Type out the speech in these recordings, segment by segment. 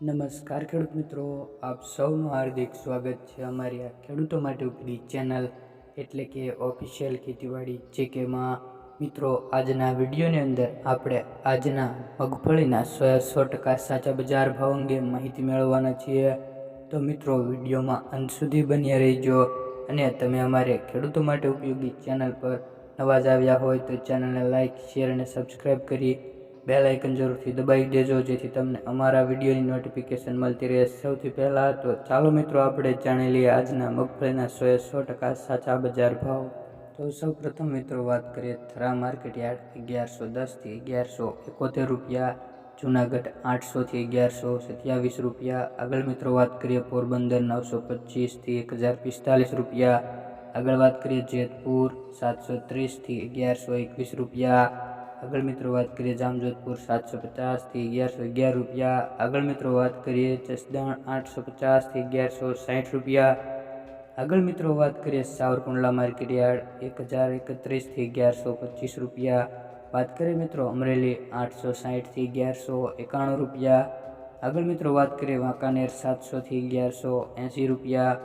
નમસ્કાર ખેડૂત મિત્રો, આપ સૌનું હાર્દિક સ્વાગત છે અમારી આ ખેડૂતો માટે ઉપરી ચેનલ એટલે કે ઓફિશિયલ ખેતીવાડી જે કે મિત્રો, આજના વિડીયોની અંદર આપણે આજના મગફળીના સો સો ટકા સાચા બજાર ભાવ અંગે માહિતી મેળવવાના છીએ. તો મિત્રો, વિડીયોમાં અંત સુધી બન્યા રહીજો અને તમે અમારે ખેડૂતો માટે ઉપયોગી ચેનલ પર નવા જ આવ્યા હોય તો ચેનલને લાઇક શેર અને સબસ્ક્રાઈબ કરી બેલ આઇકન જરૂરથી દબાવી દેજો, જેથી તમને અમારા વિડીયોની નોટિફિકેશન મળતી રહે. સૌથી પહેલાં તો ચાલો મિત્રો, આપણે જાણી લઈએ આજના મગફળીના સો સો ટકા સાચા બજાર ભાવ. તો સૌ પ્રથમ મિત્રો, વાત કરીએ થરા માર્કેટ યાર્ડ અગિયારસો દસથી અગિયારસો એકોતેર રૂપિયા, જુનાગઢ આઠસોથી અગિયારસો સત્યાવીસ રૂપિયા. આગળ મિત્રો, વાત કરીએ પોરબંદર નવસો પચીસથી એક હજાર પિસ્તાલીસ રૂપિયા. આગળ વાત કરીએ જેતપુર સાતસો ત્રીસથી અગિયારસો એકવીસ રૂપિયા. આગળ મિત્રો વાત કરીએ જામજોધપુર સાતસો પચાસથી અગિયારસો અગિયાર રૂપિયા આગળ મિત્રો વાત કરીએ જસદણ આઠસો પચાસથી અગિયારસો સાઠ રૂપિયા આગળ મિત્રો વાત કરીએ સાવરકુંડલા માર્કેટ યાર્ડ એક હજાર એકત્રીસથી અગિયારસો પચીસ રૂપિયા વાત કરીએ મિત્રો અમરેલી આઠસો સાઠથી અગિયારસો એકાણું રૂપિયા આગળ મિત્રો વાત કરીએ વાંકાનેર સાતસોથી અગિયારસો એંસી રૂપિયા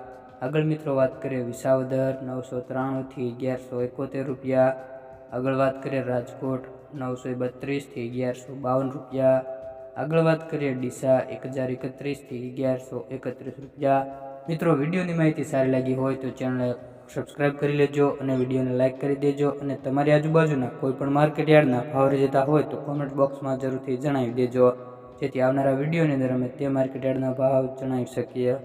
આગળ મિત્રો વાત કરીએ વિસાવદર નવસો ત્રાણુંથી અગિયારસો એકોતેર રૂપિયા આગળ વાત કરીએ રાજકોટ નવસો બત્રીસથી અગિયારસો બાવન રૂપિયા. આગળ વાત કરીએ ડીસા એક હજાર એકત્રીસથી અગિયારસો એકત્રીસ રૂપિયા. મિત્રો, વિડીયોની માહિતી સારી લાગી હોય તો ચેનલ સબસ્ક્રાઇબ કરી લેજો અને વિડીયોને લાઇક કરી દેજો અને તમારી આજુબાજુના કોઈ પણ માર્કેટ યાર્ડના ભાવ જતા હોય તો કોમેન્ટ બોક્સમાં જરૂરથી જણાવી દેજો. જેથી આવનારા વિડીયોની અંદર અમે તે માર્કેટ યાર્ડના ભાવ જણાવી શકીએ.